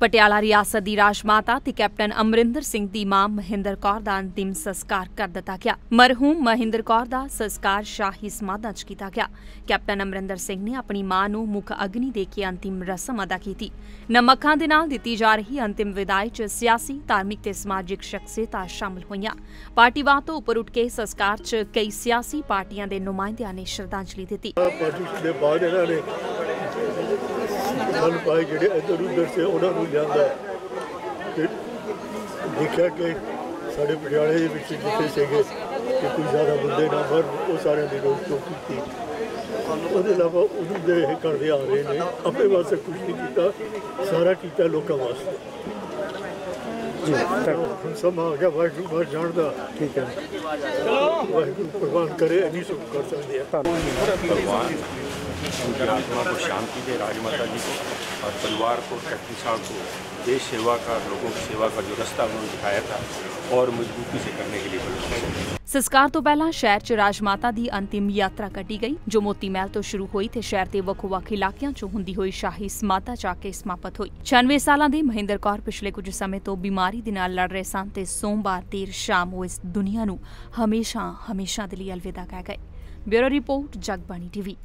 ਪਟਿਆਲਾ ਰਿਆਸਤ ਦੀ ਰਾਜਮਾਤਾ ਤੇ ਕੈਪਟਨ ਅਮਰਿੰਦਰ ਸਿੰਘ ਦੀ ਮਾਂ ਮਹਿੰਦਰ ਕੌਰ ਦਾ ਅੰਤਿਮ ਸੰਸਕਾਰ ਕਰ ਦਿੱਤਾ ਗਿਆ। ਮਰਹੂਮ ਮਹਿੰਦਰ ਕੌਰ ਦਾ ਸੰਸਕਾਰ ਸ਼ਾਹੀ ਸਮਾਧਾਂ 'ਚ ਕੀਤਾ ਗਿਆ। ਕੈਪਟਨ ਅਮਰਿੰਦਰ ਸਿੰਘ ਨੇ ਆਪਣੀ ਮਾਂ ਨੂੰ ਮੁੱਖ ਅਗਨੀ ਦੇ ਕੇ ਅੰਤਿਮ ਰਸਮ ਅਦਾ ਕੀਤੀ। ਨਮਕਾਂ ਦੇ ਨਾਲ ਦਿੱਤੀ ਜਾ ਰਹੀ ਅੰਤਿਮ ਵਿਦਾਈ 'ਚ ਸਿਆਸੀ, ਧਾਰਮਿਕ ਤੇ ਸਮਾਜਿਕ ਸ਼ਖਸੀਅਤਾਂ ਸ਼ਾਮਲ ਹੋਈਆਂ। ਪਾਰਟੀਵਾਦ ਤੋਂ ਉੱਪਰ ਉੱਠ ਕੇ ਸੰਸਕਾਰ 'ਚ ਕਈ ਸਿਆਸੀ ਪਾਰਟੀਆਂ ਦੇ ਨੁਮਾਇੰਦਿਆਂ ਨੇ ਸ਼ਰਧਾਂਜਲੀ ਦਿੱਤੀ। ਪਾਰਟੀ ਦੇ ਬਾਅਦ ਇਹਨਾਂ ਨੇ ਮਨ ਪਾਏ ਜਿਹੜੇ ਇੱਧਰ ਉੱਧਰ ਸੇ, ਉਹਨਾਂ ਨੂੰ ਲਿਆਂਦਾ। ਤੇ ਦੇਖਿਆ ਕਿ ਸਾਡੇ ਪਟਿਆਲੇ ਦੇ ਵਿੱਚ ਜਿੱਥੇ ਸੀਗੇ, ਕਿ ਕੋਈ ਜ਼ਿਆਦਾ ਬੰਦੇ ਨਾ ਮਰ ਉਹ ਸਾਰਿਆਂ ਦੀ ਰੋਕ ਟੋਕ ਕੀਤੀ। ਉਹਦੇ ਇਲਾਵਾ ਉਹਨੂੰ ਦੇ ਇਹ ਕਰਦੇ ਆ ਰਹੇ ਨੇ ਆਪਣੇ ਵਾਸਤੇ ਕੁਝ ਨਹੀਂ ਕੀਤਾ, ਸਾਰਾ ਕੀਤਾ ਲੋਕਾਂ ਵਾਸਤੇ। ਜੀ ਹੁਣ ਸਮਾਂ ਆ ਗਿਆ ਵਾਹਿਗੁਰੂ ਬਾਹਰ ਜਾਣਦਾ ਠੀਕ ਹੈ ਵਾਹਿਗੁਰੂ ਪ੍ਰਵਾਨ ਕਰੇ ਨਹੀਂ ਸੁਖ ਕਰ ਸਕਦੇ ਆ भगवान उनकी आत्मा को शांति दे राजमाता जी को और परिवार को कैप्टन साहब को देश सेवा का लोगों की सेवा का जो रास्ता उन्होंने दिखाया था और मजबूती से करने के लिए बल्कि ਸੰਸਕਾਰ ਤੋਂ ਪਹਿਲਾਂ ਸ਼ਹਿਰ 'ਚ ਰਾਜਮਾਤਾ ਦੀ ਅੰਤਿਮ ਯਾਤਰਾ ਕੱਢੀ ਗਈ, ਜੋ ਮੋਤੀ ਮਹਿਲ ਤੋਂ ਸ਼ੁਰੂ ਹੋਈ ਤੇ ਸ਼ਹਿਰ ਦੇ ਵੱਖ-ਵੱਖ ਇਲਾਕਿਆਂ 'ਚੋਂ ਹੁੰਦੀ ਹੋਈ ਸ਼ਾਹੀ ਸਮਾਧਾ ਜਾ ਕੇ ਸਮਾਪਤ ਹੋਈ। 96 ਸਾਲਾਂ ਦੇ ਮਹਿੰਦਰ ਕੌਰ ਪਿਛਲੇ ਕੁਝ ਸਮੇਂ ਤੋਂ ਬਿਮਾਰੀ ਦੇ ਨਾਲ ਲੜ ਰਹੇ ਸਨ ਤੇ ਸੋਮਵਾਰ ਦੇਰ ਸ਼ਾਮ ਉਹ ਇਸ ਦੁਨੀਆ ਨੂੰ ਹਮੇਸ਼ਾ ਹਮੇਸ਼ਾ ਦੇ ਲਈ ਅਲਵਿਦਾ ਕਹਿ ਗਏ। Bureau report, Jagbani TV.